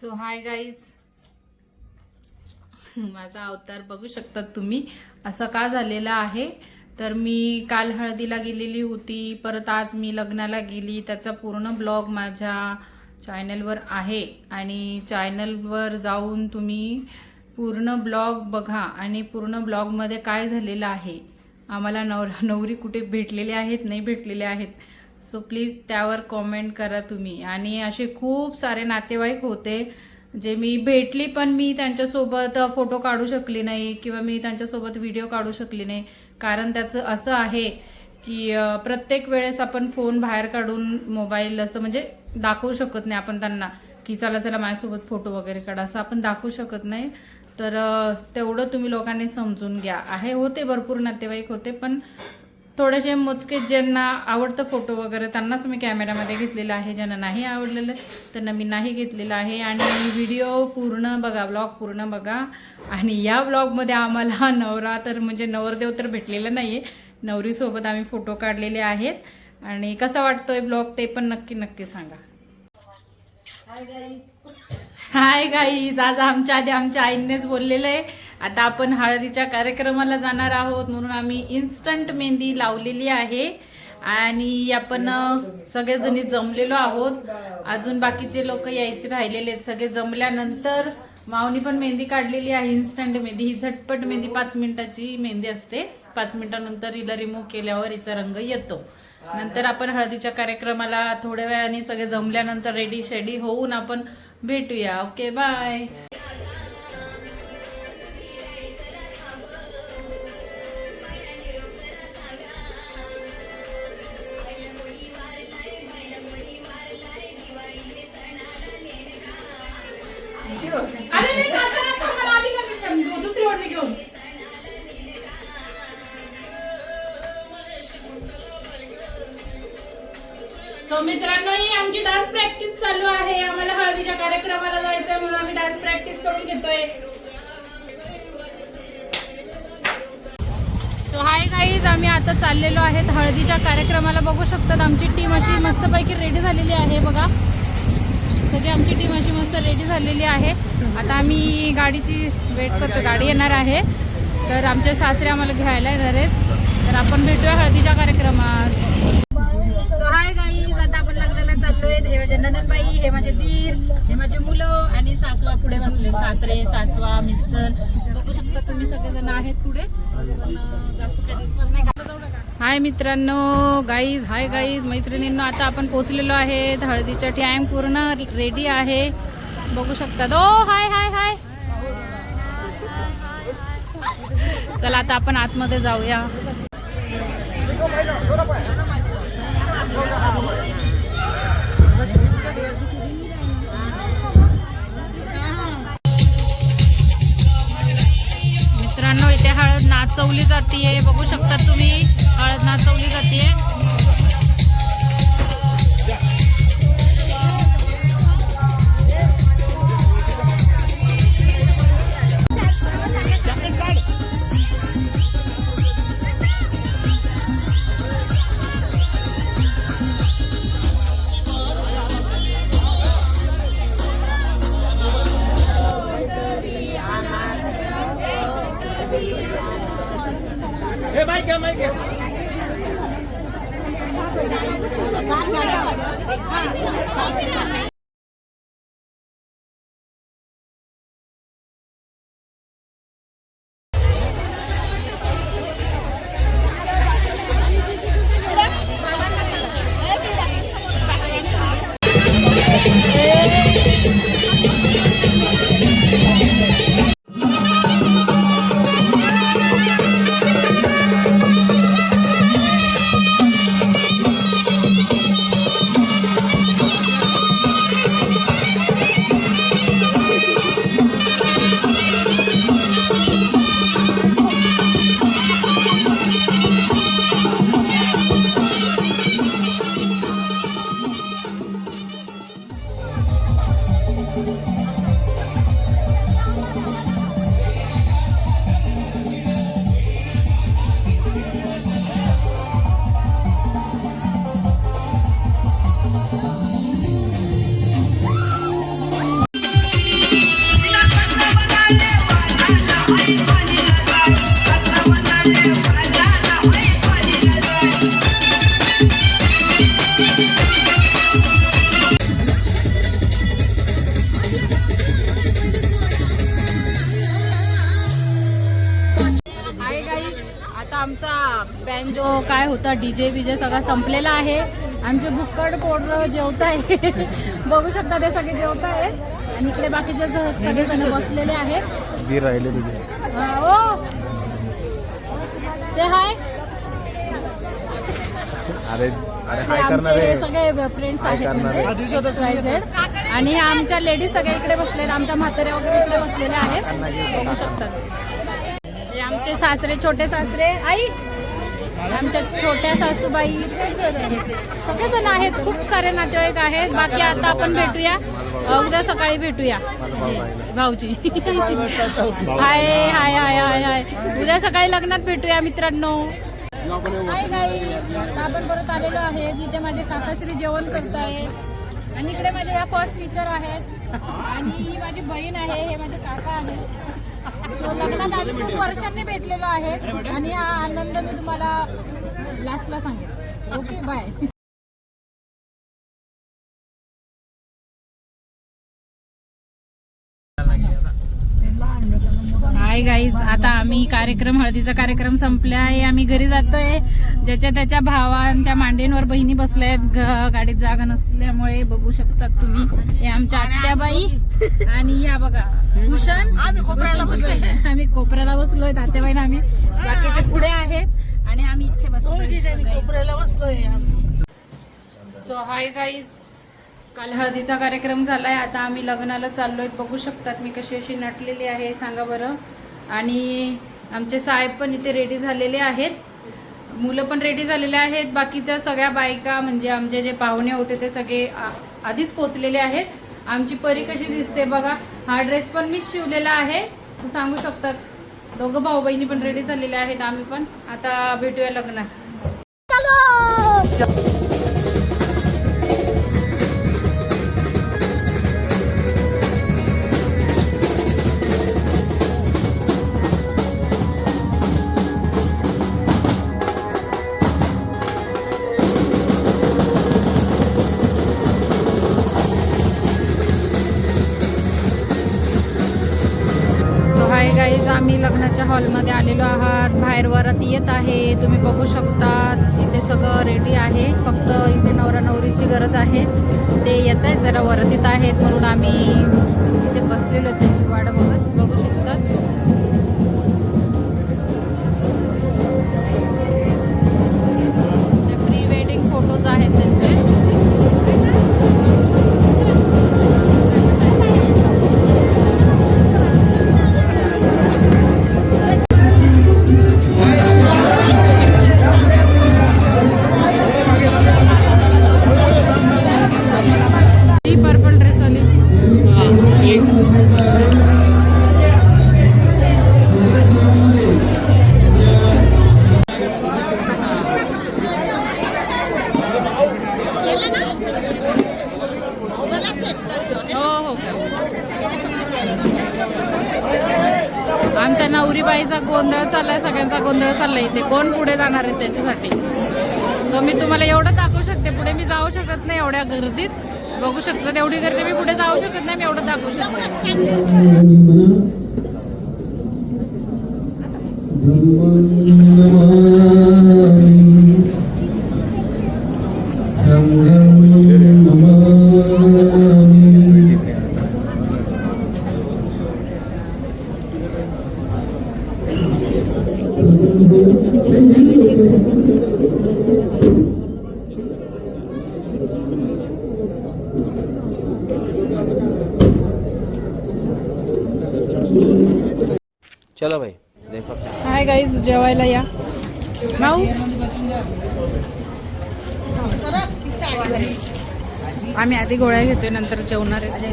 So hi guys माझा अवतार बघू शकतात तुम्ही. असं का झालेलं आहे? तर मी काल हळदीला गेलेली होती. परत आज मी लग्नाला गेली. त्याचा पूर्ण ब्लॉग माझ्या चॅनलवर आहे. आणि चॅनलवर जाऊन तुम्ही पूर्ण ब्लॉग बघा. आणि पूर्ण ब्लॉगमध्ये काय झालेलं आहे? आम्हाला नवरा नवरी कुठे भेटलेले आहेत नाही भेटलेले आहेत? सो प्लीज त्यावर कॉमेंट करा तुम्ही. आणि असे खूप सारे नातेवाईक होते जे मी भेटली पण मी त्यांच्यासोबत फोटो काढू शकली नाही किंवा मी त्यांच्यासोबत व्हिडिओ काढू शकली नाही. कारण त्याचं असं आहे की प्रत्येक वेळेस आपण फोन बाहेर काढून मोबाईल असं म्हणजे दाखवू शकत नाही आपण त्यांना की चला चला माझ्यासोबत फोटो वगैरे काढा असं आपण दाखवू शकत नाही. तर तेवढं तुम्ही लोकांनी समजून घ्या. आहे होते भरपूर नातेवाईक होते पण थोडेसे मोजके ज्यांना आवडतं फोटो वगैरे त्यांनाच मी कॅमेऱ्यामध्ये घेतलेलं आहे. ज्यांना नाही आवडलेलं त्यांना मी नाही घेतलेलं आहे. आणि व्हिडिओ पूर्ण बघा ब्लॉग पूर्ण बघा. आणि या ब्लॉगमध्ये आम्हाला नवरा तर म्हणजे नवरदेव तर भेटलेला नाही आहे नवरीसोबत आम्ही फोटो काढलेले आहेत. आणि कसा वाटतोय ब्लॉग ते पण नक्की नक्की सांगा. हाय गाईज आज आमच्या आधी आमच्या आईनेच बोललेलं आहे आता आपण हळदीच्या कार्यक्रमाला जाणार आहोत म्हणून आम्ही इन्स्टंट मेहंदी लावलेली आहे. आणि आपण सगळेजणी जमलेलो आहोत. अजून बाकीचे लोक यायचे राहिलेले आहेत. सगळे जमल्यानंतर मावनी पण मेहंदी काढलेली आहे. इन्स्टंट मेहंदी. ही झटपट मेहंदी पाच मिनिटाची मेहंदी असते. पाच मिनिटानंतर हिला रिमूव्ह केल्यावर हिचा रंग येतो. नंतर आपण हळदीच्या कार्यक्रमाला थोड्या वेळाने सगळे जमल्यानंतर रेडी शेडी होऊन आपण भेटूया. ओके बाय दुसरी ओढणी घेऊन. सो मित्रांनो ही आमची डान्स प्रॅक्टिस चालू आहे. आम्हाला हळदीच्या कार्यक्रमाला जायचंय म्हणून आम्ही डान्स प्रॅक्टिस करून घेतोय. सो हाय गाईज आम्ही आता चाललेलो आहेत. हळदीच्या कार्यक्रमाला बघू शकतात. आमची टीम अशी मस्तपैकी रेडी झालेली आहे बघा. सगळी आमची टीम अशी मस्त रेडी झालेली आहे. आता आम्ही गाडीची वेट करतो गाडी येणार आहे. तर आमचे सासरे आम्हाला घ्यायला येणार आहेत. तर आपण भेटूया हळदीच्या कार्यक्रमात. सो हाय गाईज आता आपण लग्नाला चाललोय. हे माझे नंदनबाई हे माझे दीर हे माझे मुलं आणि सासवा पुढे बसले. सासरे सासवा मिस्टर बघू शकता तुम्ही सगळेजण आहेत पुढे. पण जास्त काही दिसणार नाही. का हाय मित्रांनो गाईज हाय गाईज मैत्रिणींनो आता आपण पोहोचलेलो आहे हळदीच्या टाईम पूर्ण रेडी आहे. बघू शकतात ओ हाय हाय हाय. चला आता आपण आतमध्ये जाऊया. मित्रांनो इथे हळद नाचवली जाते बघू शकता तुम्ही. Hey! होता डीजे बीजे सगळा संपलेला आहे. आमचे भुक्कड पोर जेवत आहे बघू शकता ते सगळे जेवत आहेत आणि इकडे बाकीचे ज- सगळेजण बसलेले आहेत. वीर राहिले तुझे. ओ से हाय अरे आमचे हे आहे. सगळे फ्रेंड्स आहेत. म्हणजे आणि आमच्या लेडीज सगळ्या इकडे बसलेल्या आमच्या म्हाताऱ्या वगैरे इकडे बसलेल्या आहेत. बघू शकतात हे आमचे सासरे छोटे सासरे. आई! आमच्या छोट्या सासूबाई सगळेजण आहेत खूप सारे नातेवाईक आहेत. बाकी आता आपण भेटूया. उद्या सकाळी भेटूया. भाऊजी. हाय हाय हाय हाय हाय. उद्या सकाळी लग्नात भेटूया मित्रांनो. हाय गाई आपण परत आलेलो आहे. जिथे माझे काकाश्री जेवण करत आहे आणि इकडे माझे या फर्स्ट टीचर आहेत. आणि ही माझी बहीण आहे. हे माझे काका आहेत. सो लग्नात आम्ही खूप वर्षांनी भेटलेलो आहे आणि हा आनंद मी तुम्हाला लास्टला सांगेन. ओके बाय हाय गाईज आता आम्ही कार्यक्रम हळदीचा कार्यक्रम संपला आहे. आम्ही घरी जातोय. ज्याच्या त्याच्या भावांच्या मांडींवर बहिणी बसल्या आहेत. गाडीत जागा नसल्यामुळे बघू शकतात तुम्ही. हे आमच्या आत्याबाई आणि या बघा भूषण. आम्ही कोपऱ्याला बसलोय. तात्याबाई आम्ही बाकीचे पुढे आहेत आणि आम्ही इथे बसलोय सो हाय गाईज काल हळदीचा कार्यक्रम झालाय. आता आम्ही लग्नाला चाललोय. बघू शकतात मी कशी अशी नटलेली आहे. सांगा बरं. आणि आमचे साहेब पण इथे रेडी झालेले आहेत. मुलं पण रेडी झालेले आहेत. बाकीच्या सगळ्या बायका म्हणजे आमचे जे पाहुणे होते ते सगळे आ- आधीच पोचलेले आहेत. आमची परी कशी दिसते बघा. हा ड्रेस पण मीच शिवलेला आहे. सांगू शकतात. दोघं भाऊ बहिणी पण रेडी झालेले आहेत. आम्ही पण. आता भेटूया लग्नात. आम्ही लग्नाच्या हॉलमध्ये आलेलो आहात. बाहेर वरात येत आहे. तुम्ही बघू शकता इथे सगळं रेडी आहे. फक्त इथे नवरा नवरीची गरज आहे. ते येत आहेत जरा वरतीत आहेत म्हणून आम्ही इथे बसलेलो त्यांची वाट बघत. बघू शकतो. आमच्या नवरीबाईचा गोंधळ चाललाय सगळ्यांचा गोंधळ चाललाय इथे. कोण पुढे जाणार आहे त्याच्यासाठी? सो मी तुम्हाला एवढं दाखवू शकते पुढे मी जाऊ शकत नाही एवढ्या गर्दीत. बघू शकता तेवढी गर्दी मी पुढे जाऊ शकत नाही मी एवढं दाखवू शकते चलो भाई देखो हाय गाईज जेवायला या. माऊ आम्ही आधी गोळ्या घेतोय नंतर जेवणार आहे.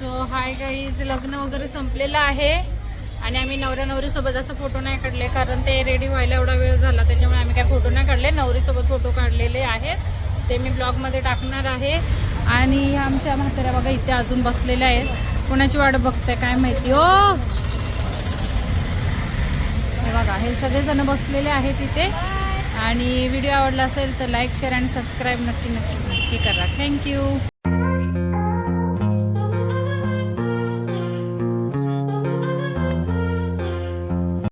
सो हाय गाईज लग्न वगैरे संपलेलं आहे. आणि आम्ही नवऱ्या नवरीसोबत असं फोटो नाही काढले कारण ते रेडी व्हायला एवढा वेळ झाला त्याच्यामुळे आम्ही काय फोटो नाही काढले. नवरीसोबत फोटो काढलेले आहेत. ते मी ब्लॉगमध्ये टाकणार आहे. आणि आमच्या म्हाताऱ्या बघा इथे अजून बसलेल्या आहेत. कोणाची वाट बघते काय माहिती? ओ! हे बघा हे सगळेजण बसलेले आहेत इथे. आणि व्हिडिओ आवडला असेल तर लाईक शेअर आणि सबस्क्राईब नक्की नक्की नक्की करा. थँक्यू